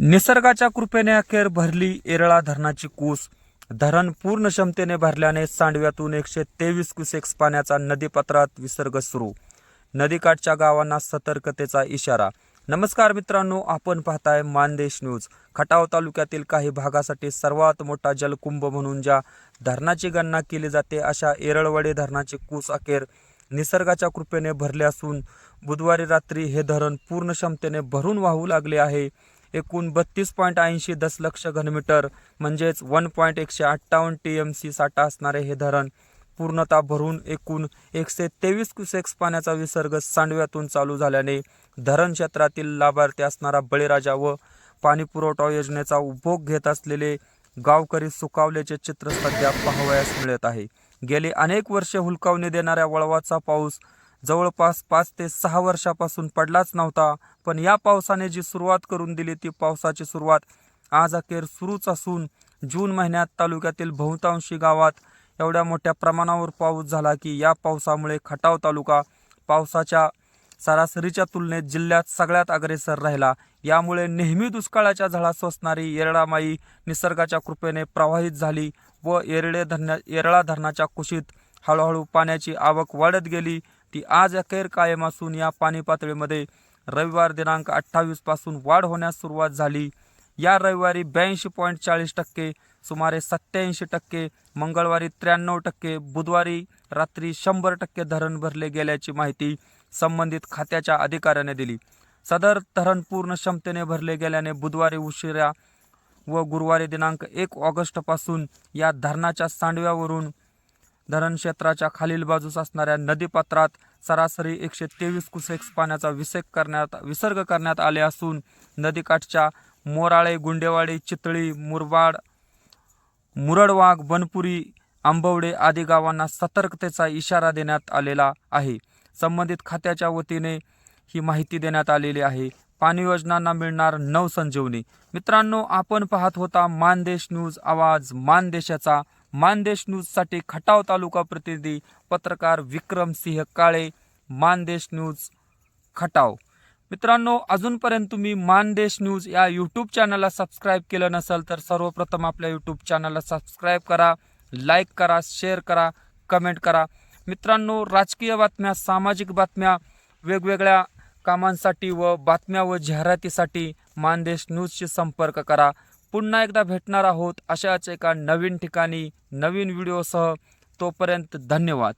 निसर्गाच्या कृपेने अखेर भरली येरळा धरणाची कूस. धरण पूर्ण क्षमतेने भरल्याने सांडव्यातून एकशे तेवीस क्युसेक्स पाण्याचा नदीपात्रात विसर्ग सुरू. नदीकाठच्या गावांना सतर्कतेचा इशारा. नमस्कार मित्रांनो आपण पाहताय मानदेश न्यूज. खटाव तालुक्यातील काही भागासाठी सर्वात मोठा जलकुंभ म्हणून ज्या धरणाची गणना केली जाते अशा येरळवाडी धरणाची कूस अखेर निसर्गाच्या कृपेने भरले असून बुधवारी रात्री हे धरण पूर्ण क्षमतेने भरून वाहू लागले आहे. एकूण बत्तीस पॉईंट ऐंशी दशलक्ष घनमीटर म्हणजेच वन पॉईंट एकशे अठ्ठावन्न टी एम सी साठा असणारे हे धरण पूर्णतः भरून एकूण एकशे तेवीस क्युसेक्स पाण्याचा विसर्ग सांडव्यातून चालू झाल्याने धरण क्षेत्रातील लाभार्थी असणारा बळीराजा व पाणी पुरवठा योजनेचा उपभोग घेत असलेले गावकरी सुकावल्याचे चित्र सध्या पाहावयास मिळत आहे. गेली अनेक वर्षे हुलकावणी देणाऱ्या वळवाचा पाऊस जवळपास पाच ते सहा वर्षापासून पडलाच नव्हता पण या पावसाने जी सुरुवात करून दिली ती पावसाची सुरुवात आज अखेर सुरूच असून जून महिन्यात तालुक्यातील बहुतांशी गावात एवढ्या मोठ्या प्रमाणावर पाऊस झाला की या पावसामुळे खटाव तालुका पावसाच्या सरासरीच्या तुलनेत जिल्ह्यात सगळ्यात अग्रेसर राहिला. यामुळे नेहमी दुष्काळाच्या झळा सोसणारी येरळामाई निसर्गाच्या कृपेने प्रवाहित झाली व येरळे धरण्या येरळा धरणाच्या कुशीत हळूहळू पाण्याची आवक वाढत गेली. ती आज अखेर कायम असून या पाणी पातळीमध्ये रविवार दिनांक अठ्ठावीसपासून वाढ होण्यास सुरुवात झाली. या रविवारी ब्याऐंशी पॉईंट चाळीस टक्के सुमारे सत्याऐंशी टक्के मंगळवारी त्र्याण्णव टक्के बुधवारी रात्री शंभर टक्के धरण भरले गेल्याची माहिती संबंधित खात्याच्या अधिकाऱ्याने दिली. सदर धरण पूर्ण क्षमतेने भरले गेल्याने बुधवारी उशिरा व गुरुवारी दिनांक एक ऑगस्टपासून या धरणाच्या सांडव्यावरून धरण क्षेत्राच्या खालील बाजूस असणाऱ्या नदीपात्रात सरासरी एकशे तेवीस कुसेक्स पाण्याचा विसेक करण्यात विसर्ग करण्यात आले असून नदीकाठच्या मोराळे गुंडेवाडी चितळी मुरबाड मुरडवाग बनपुरी आंबवडे आदी गावांना सतर्कतेचा इशारा देण्यात आलेला आहे. संबंधित खात्याच्या वतीने ही माहिती देण्यात आलेली आहे. पाणी योजनांना मिळणार नवसंजीवनी. मित्रांनो आपण पाहत होता मानदेश न्यूज आवाज मानदेशाचा मानदेश न्यूजसाठी खटाव तालुका प्रतिनिधी पत्रकार विक्रमसिंह काळे मानदेश न्यूज खटाव. मित्रांनो अजूनपर्यंत तुम्ही मानदेश न्यूज या यूट्यूब चॅनलला सबस्क्राईब केलं नसेल तर सर्वप्रथम आपल्या यूट्यूब चॅनलला सबस्क्राईब करा लाईक करा शेअर करा कमेंट करा. मित्रांनो राजकीय बातम्या सामाजिक बातम्या वेगवेगळ्या कामांसाठी व बातम्या व जाहिरातीसाठी मानदेश न्यूजशी संपर्क करा. पुन्हा एकदा भेटणार आहोत अशाच एका नवीन ठिकाणी नवीन व्हिडिओसह. तोपर्यंत धन्यवाद.